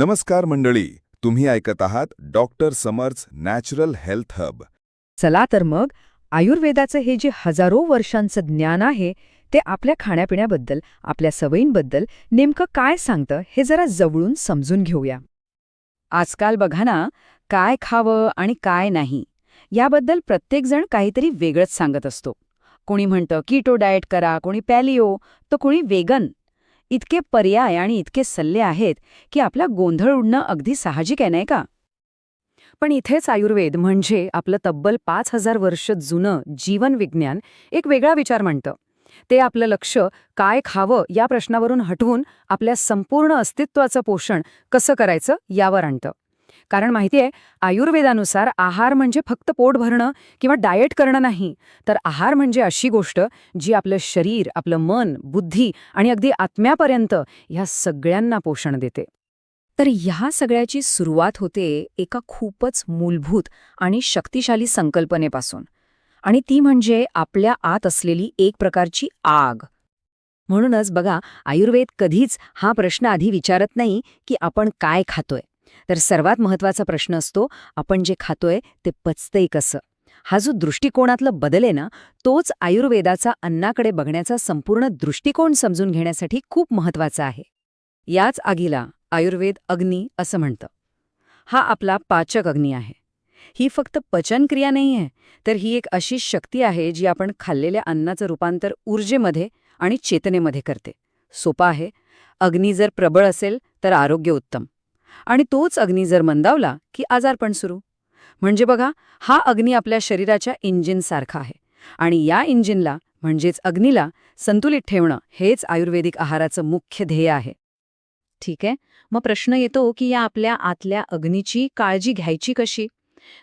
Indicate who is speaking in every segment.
Speaker 1: नमस्कार मंडळी तुम्ही ऐकत आहात doctor Samarth natural health hub.
Speaker 2: चला तर मग आयुर्वेदाचं हे जे हजारो वर्षांचं ज्ञान आहे ते आपल्या खाण्यापिण्याबद्दल आपल्या सवयींबद्दल नेमकं काय सांगतं हे जरा जवळून समजून घेऊया. आजकाल बघा ना काय खावं आणि काय नाही याबद्दल प्रत्येकजण काहीतरी वेगळंच सांगत असतो. कोणी म्हणतं कीटो डाएट करा कोणी पॅलिओ तर कोणी वेगन इतके पर्याय आणि इतके सल्ले आहेत की आपला गोंधळ उडणं अगदी साहजिक आहे नाही का? पण इथेच आयुर्वेद म्हणजे आपलं तब्बल पाच हजार वर्ष जुनं जीवनविज्ञान एक वेगळा विचार म्हणतं ते आपलं लक्ष काय खावं या प्रश्नावरून हटवून आपल्या संपूर्ण अस्तित्वाचं पोषण कसं करायचं यावर आणतं. कारण माहितीये आयुर्वेदानुसार आहार म्हणजे फक्त पोट भरणं किंवा डाएट करणं नाही. तर आहार म्हणजे अशी गोष्ट जी आपलं शरीर आपलं मन बुद्धी आणि अगदी आत्म्यापर्यंत ह्या सगळ्यांना पोषण देते. तर ह्या सगळ्याची सुरुवात होते एका खूपच मूलभूत आणि शक्तिशाली संकल्पनेपासून. आणि ती म्हणजे आपल्या आत असलेली एक प्रकारची आग. म्हणूनच बघा आयुर्वेद कधीच हा प्रश्न आधी विचारत नाही की आपण काय खातोय. तर सर्वात महत्त्वाचा प्रश्न असतो आपण जे खातोय ते पचतंय कसं? हा जो दृष्टिकोनातलं बदल आहे ना तोच आयुर्वेदाचा अन्नाकडे बघण्याचा संपूर्ण दृष्टिकोन समजून घेण्यासाठी खूप महत्त्वाचा आहे. याच आगीला आयुर्वेद अग्नी असं म्हणतं. हा आपला पाचक अग्नी आहे. ही फक्त पचनक्रिया नाही आहे तर ही एक अशी शक्ती आहे जी आपण खाल्लेल्या अन्नाचं रूपांतर ऊर्जेमध्ये आणि चेतनेमध्ये करते. सोपा आहे. अग्नी जर प्रबळ असेल तर आरोग्य उत्तम. आणि तोच अग्नी जर मंदावला की आजारपण सुरू. म्हणजे बघा हा अग्नी आपल्या शरीराच्या इंजिनसारखा आहे. आणि या इंजिनला म्हणजेच अग्नीला संतुलित ठेवणं हेच आयुर्वेदिक आहाराचं मुख्य ध्येय आहे. ठीक आहे? मग प्रश्न येतो की या आपल्या आतल्या अग्नीची काळजी घ्यायची कशी?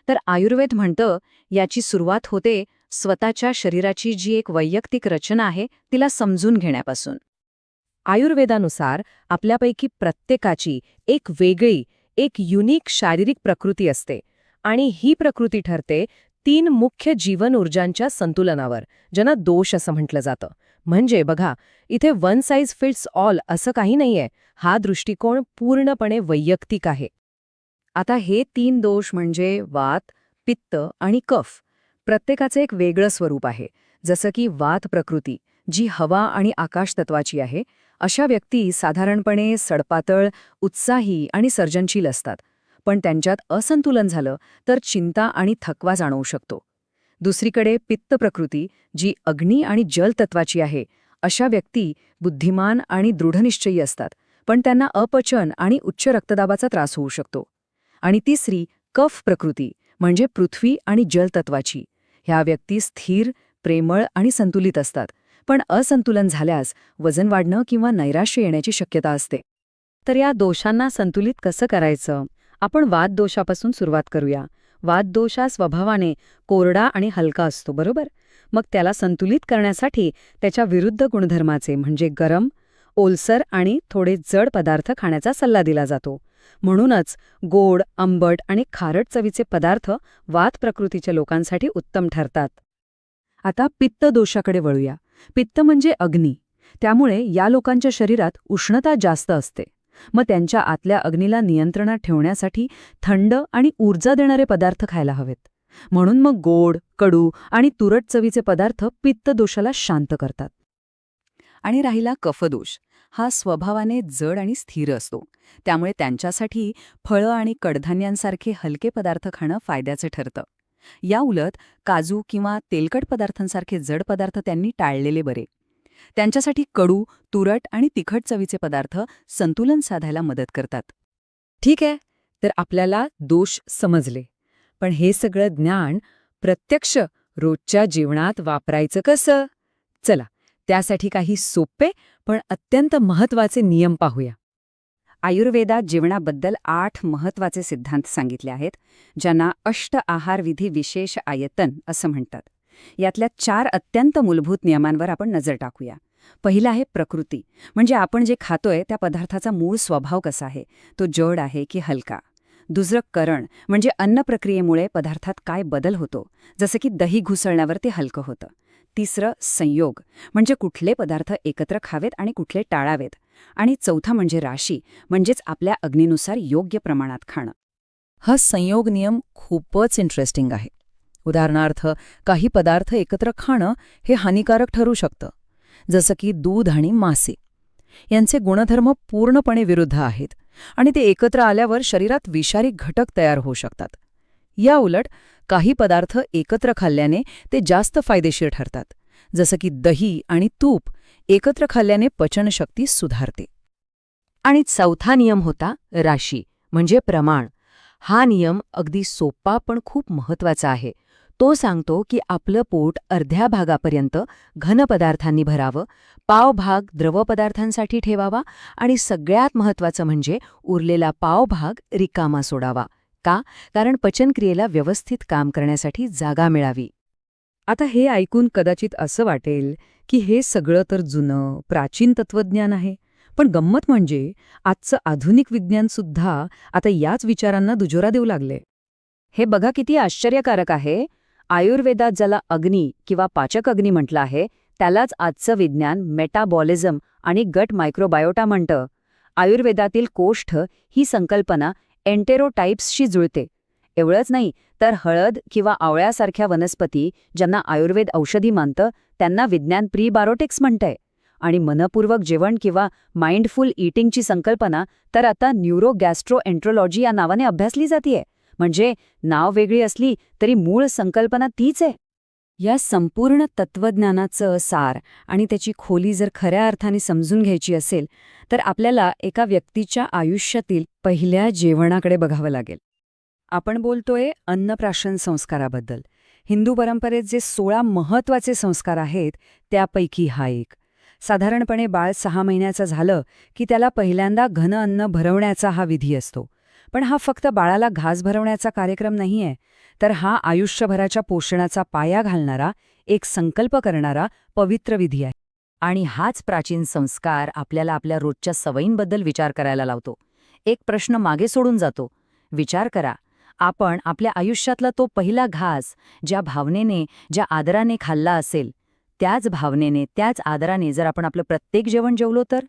Speaker 2: तर आयुर्वेद म्हणतं याची सुरुवात होते स्वतःच्या शरीराची जी एक वैयक्तिक रचना आहे तिला समजून घेण्यापासून. आयुर्वेदानुसार आपल्यापैकी प्रत्येकाची एक वेगळी एक युनिक शारीरिक प्रकृती असते. आणि ही प्रकृती ठरते तीन मुख्य जीवन ऊर्जांच्या संतुलनावर ज्यांना दोष असं म्हटलं जातं. म्हणजे बघा इथे वन साईज फिट्स ऑल असं काही नाहीये. हा दृष्टिकोन पूर्णपणे वैयक्तिक आहे. आता हे तीन दोष म्हणजे वात पित्त आणि कफ. प्रत्येकाचं एक वेगळं स्वरूप आहे. जसं की वात प्रकृती जी हवा आणि आकाश तत्वाची आहे अशा व्यक्ती साधारणपणे सडपातळ उत्साही आणि सर्जनशील असतात. पण त्यांच्यात असंतुलन झालं तर चिंता आणि थकवा जाणवू शकतो. दुसरीकडे पित्त प्रकृती जी अग्नी आणि जल तत्वाची आहे अशा व्यक्ती बुद्धिमान आणि दृढनिश्चयी असतात पण त्यांना अपचन आणि उच्च रक्तदाबाचा त्रास होऊ शकतो. आणि तिसरी कफ प्रकृती म्हणजे पृथ्वी आणि जलतत्वाची ह्या व्यक्ती स्थिर प्रेमळ आणि संतुलित असतात. पण असंतुलन झाल्यास वजन वाढणं किंवा नैराश्य येण्याची शक्यता असते. तर या दोषांना संतुलित कसं करायचं? आपण वाद दोषापासून सुरुवात करूया. वाद दोषा स्वभावाने कोरडा आणि हलका असतो बरोबर? मग त्याला संतुलित करण्यासाठी त्याच्या विरुद्ध गुणधर्माचे म्हणजे गरम ओलसर आणि थोडे जड पदार्थ खाण्याचा सल्ला दिला जातो. म्हणूनच गोड आंबट आणि खारट चवीचे पदार्थ वात प्रकृतीच्या लोकांसाठी उत्तम ठरतात. आता पित्त दोषाकडे वळूया. पित्त म्हणजे अग्नी. त्यामुळे या लोकांच्या शरीरात उष्णता जास्त असते. मग त्यांच्या आतल्या अग्नीला नियंत्रणात ठेवण्यासाठी थंड आणि ऊर्जा देणारे पदार्थ खायला हवेत. म्हणून मग गोड कडू आणि तुरट चवीचे पदार्थ पित्त दोषाला शांत करतात. आणि राहिला कफदोष हा स्वभावाने जड आणि स्थिर असतो. त्यामुळे त्यांच्यासाठी फळं आणि कडधान्यांसारखे हलके पदार्थ खाणं फायद्याचं ठरतं. याउलट काजू किंवा तेलकट पदार्थांसारखे जड पदार्थ त्यांनी टाळलेले बरे. त्यांच्यासाठी कडू तुरट आणि तिखट चवीचे पदार्थ संतुलन साधायला मदत करतात. ठीक आहे तर आपल्याला दोष समजले. पण हे सगळं ज्ञान प्रत्यक्ष रोजच्या जीवनात वापरायचं कसं? चला त्यासाठी काही सोपे पण अत्यंत महत्त्वाचे नियम पाहूया. आयुर्वेदात जीवनाबद्दल आठ महत्त्वाचे सिद्धांत सांगितले आहेत ज्यांना अष्ट आहारविधी विशेष आयतन असं म्हणतात. यातल्या चार अत्यंत मूलभूत नियमांवर आपण नजर टाकूया. पहिला आहे प्रकृती. म्हणजे आपण जे खातोय त्या पदार्थाचा मूळ स्वभाव कसा आहे? तो जड आहे की हलका? दुसरं करण. म्हणजे अन्न प्रक्रियेमुळे पदार्थात काय बदल होतो? जसं की दही घुसळण्यावर ते हलकं होतं. तिसरं संयोग. म्हणजे कुठले पदार्थ एकत्र खावेत आणि कुठले टाळावेत? आणि चौथा म्हणजे राशी म्हणजेच आपल्या अग्नीनुसार योग्य प्रमाणात खाणं.
Speaker 3: हा संयोग नियम खूपच इंटरेस्टिंग आहे. उदाहरणार्थ काही पदार्थ एकत्र खाणं हे हानिकारक ठरू शकतं जसं की दूध आणि मासे. यांचे गुणधर्म पूर्णपणे विरुद्ध आहेत आणि ते एकत्र आल्यावर शरीरात विषारी घटक तयार होऊ शकतात. या उलट काही पदार्थ एकत्र खाल्ल्याने ते जास्त फायदेशीर ठरतात. जसं की दही आणि तूप एकत्र खाल्ल्याने पचनशक्ती सुधारते.
Speaker 4: आणि चौथा नियम होता राशी म्हणजे प्रमाण. हा नियम अगदी सोपा पण खूप महत्त्वाचा आहे. तो सांगतो की आपलं पोट अर्ध्या भागापर्यंत घन पदार्थांनी भरावं पावभाग द्रवपदार्थांसाठी द्रव पदार्थांसाठी ठेवावा आणि सगळ्यात महत्वाचं म्हणजे उरलेला पावभाग रिकामा सोडावा. का? कारण पचनक्रियेला व्यवस्थित काम करण्यासाठी जागा मिळावी.
Speaker 5: आता हे ऐकून कदाचित असं वाटेल की हे सगळं तर जुनं प्राचीन तत्वज्ञान आहे. पण गंमत म्हणजे आजचं आधुनिक विज्ञानसुद्धा आता याच विचारांना दुजोरा देऊ लागले
Speaker 2: हे बघा किती आश्चर्यकारक आहे. आयुर्वेदात ज्याला अग्नी किंवा पाचक अग्नी म्हटलं आहे त्यालाच आजचं विज्ञान मेटाबॉलिझम आणि गट मायक्रोबायोटा म्हणतं. आयुर्वेदातील कोष्ठ ही संकल्पना एन्टेरोटाईप्सशी जुळते. एवढंच नाही तर हळद किंवा आवळ्यासारख्या वनस्पती ज्यांना आयुर्वेद औषधी मानतं त्यांना विज्ञान प्रीबायोटिक्स म्हणतंय. आणि मनपूर्वक जेवण किंवा माइंडफुल ईटिंगची संकल्पना तर आता न्यूरोगॅस्ट्रोएन्ट्रोलॉजी या नावाने अभ्यासली जातीये. म्हणजे नाव वेगळी असली तरी मूळ संकल्पना तीच आहे. या संपूर्ण तत्वज्ञानाचं सार आणि त्याची खोली जर खऱ्या अर्थाने समजून घ्यायची असेल तर आपल्याला एका व्यक्तीच्या आयुष्यातील पहिल्या जेवणाकडे बघावं लागेल. आपण बोलतोय अन्नप्राशन संस्काराबद्दल. हिंदू परंपरेत जे सोळा महत्त्वाचे संस्कार आहेत त्यापैकी हा एक. साधारणपणे बाळ सहा महिन्याचं झालं की त्याला पहिल्यांदा घन अन्न भरवण्याचा हा विधी असतो. पण हा फक्त बाळाला घास भरवण्याचा कार्यक्रम नाहीये तर हा आयुष्यभराच्या पोषणाचा पाया घालणारा एक संकल्प करणारा पवित्र विधी आहे.
Speaker 4: आणि हाच प्राचीन संस्कार आपल्याला आपल्या रोजच्या सवयींबद्दल विचार करायला लावतो. एक प्रश्न मागे सोडून जातो. विचार करा आपण आपल्या आयुष्यातला तो पहिला घास ज्या भावनेने ज्या आदराने खाल्ला असेल त्याच भावनेने त्याच आदराने जर आपण आपलं प्रत्येक जेवण जेवलो तर?